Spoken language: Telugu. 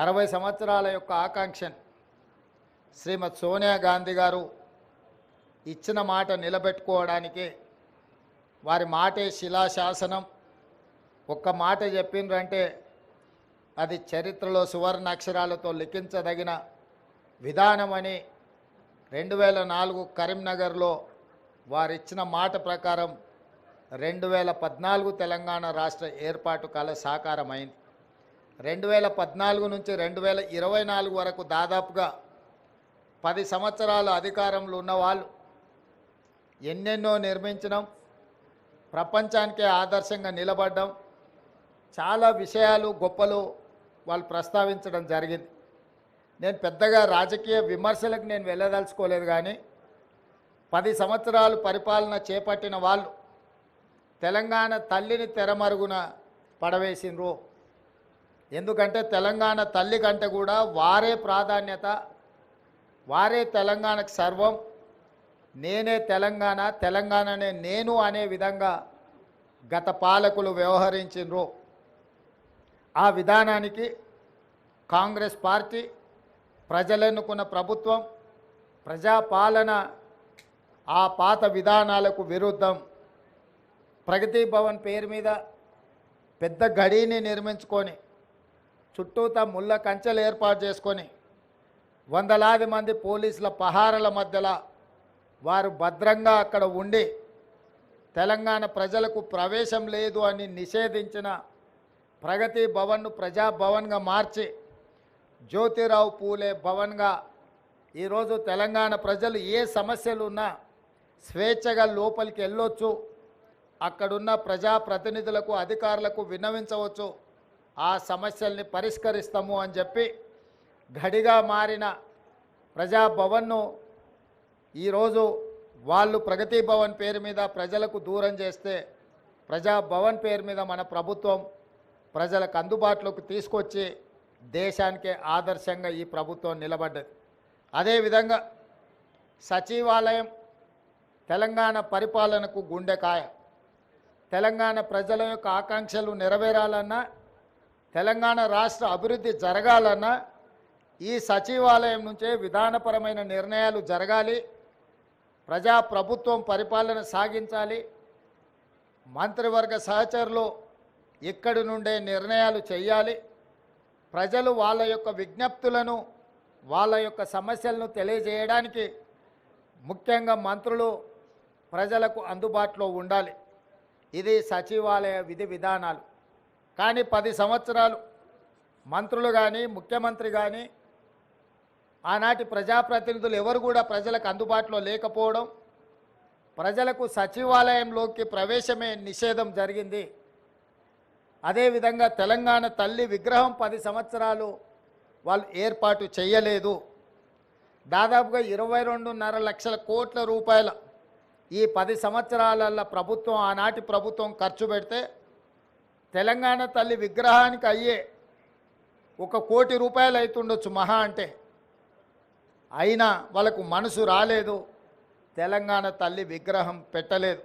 అరవై సంవత్సరాల యొక్క ఆకాంక్షను శ్రీమతి సోనియా గాంధీ గారు ఇచ్చిన మాట నిలబెట్టుకోవడానికి వారి మాటే శిలాశాసనం. ఒక్క మాట చెప్పిండ్రంటే అది చరిత్రలో సువర్ణ అక్షరాలతో లిఖించదగిన విధానమని రెండు వేల నాలుగు కరీంనగర్లో వారిచ్చిన మాట ప్రకారం రెండు వేల పద్నాలుగు తెలంగాణ రాష్ట్ర ఏర్పాటు కల సాకారమైంది. రెండు వేల పద్నాలుగు నుంచి రెండు వేల ఇరవై నాలుగు వరకు దాదాపుగా పది సంవత్సరాల అధికారంలో ఉన్న వాళ్ళు ఎన్నెన్నో నిర్మించడం ప్రపంచానికే ఆదర్శంగా నిలబడ్డం. చాలా విషయాలు గొప్పలు వాళ్ళు ప్రస్తావించడం జరిగింది. నేను పెద్దగా రాజకీయ విమర్శలకు నేను వెళ్ళదలుచుకోలేదు కానీ పది సంవత్సరాలు పరిపాలన చేపట్టిన వాళ్ళు తెలంగాణ తల్లిని తెరమరుగున పడవేసిండ్రు ఎందుకంటే తెలంగాణ తల్లి కంటే కూడా వారే ప్రాధాన్యత వారే తెలంగాణకు సర్వం. నేనే తెలంగాణ తెలంగాణనే నేను అనే విధంగా గత పాలకులు వ్యవహరించిండ్రు ఆ విధానానికి కాంగ్రెస్ పార్టీ ప్రజలెన్నుకున్న ప్రభుత్వం ప్రజాపాలన ఆ పాత విధానాలకు విరుద్ధం. ప్రగతి భవన్ పేరు మీద పెద్ద గడిని నిర్మించుకొని చుట్టూతా ముళ్ళ కంచెలు ఏర్పాటు చేసుకొని వందలాది మంది పోలీసుల పహారల మధ్యలో వారు భద్రంగా అక్కడ ఉండి తెలంగాణ ప్రజలకు ప్రవేశం లేదు అని నిషేధించిన ప్రగతి భవన్ను ప్రజాభవన్గా మార్చి జ్యోతిరావు పూలే భవన్గా ఈరోజు తెలంగాణ ప్రజలు ఏ సమస్యలు ఉన్నా స్వేచ్ఛగా లోపలికి వెళ్ళొచ్చు. అక్కడున్న ప్రజాప్రతినిధులకు అధికారులకు విన్నవించవచ్చు. ఆ సమస్యల్ని పరిష్కరిస్తాము అని చెప్పి గడిగా మారిన ప్రజాభవన్ను ఈరోజు వాళ్ళు ప్రగతి భవన్ పేరు మీద ప్రజలకు దూరం చేస్తే ప్రజాభవన్ పేరు మీద మన ప్రభుత్వం ప్రజలకు అందుబాటులోకి తీసుకొచ్చి దేశానికే ఆదర్శంగా ఈ ప్రభుత్వం నిలబడ్డది. అదేవిధంగా సచివాలయం తెలంగాణ పరిపాలనకు గుండెకాయ తెలంగాణ ప్రజల యొక్క ఆకాంక్షలు నెరవేరాలన్నా తెలంగాణ రాష్ట్ర అభివృద్ధి జరగాలన్నా ఈ సచివాలయం నుంచే విధానపరమైన నిర్ణయాలు జరగాలి. ప్రజాప్రభుత్వం పరిపాలన సాగించాలి. మంత్రివర్గ సహచరులు ఇక్కడి నుండే నిర్ణయాలు చేయాలి. ప్రజలు వాళ్ళ యొక్క విజ్ఞప్తులను వాళ్ళ యొక్క సమస్యలను తెలియజేయడానికి ముఖ్యంగా మంత్రులు ప్రజలకు అందుబాటులో ఉండాలి. ఇది సచివాలయ విధి విధానాలు. కానీ పది సంవత్సరాలు మంత్రులు కానీ ముఖ్యమంత్రి కానీ ఆనాటి ప్రజాప్రతినిధులు ఎవరు కూడా ప్రజలకు అందుబాటులో లేకపోవడం ప్రజలకు సచివాలయంలోకి ప్రవేశమే నిషేధం జరిగింది. అదేవిధంగా తెలంగాణ తల్లి విగ్రహం పది సంవత్సరాలు వాళ్ళు ఏర్పాటు చేయలేదు. దాదాపుగా ఇరవై రెండున్నర లక్షల కోట్ల రూపాయల ఈ పది సంవత్సరాలలో ప్రభుత్వం ఆనాటి ప్రభుత్వం ఖర్చు పెడితే తెలంగాణ తల్లి విగ్రహానికి అయ్యే ఒక కోటి రూపాయలు అవుతుండొచ్చు మహా అంటే. అయినా వాళ్ళకు మనసు రాలేదు. తెలంగాణ తల్లి విగ్రహం పెట్టలేదు.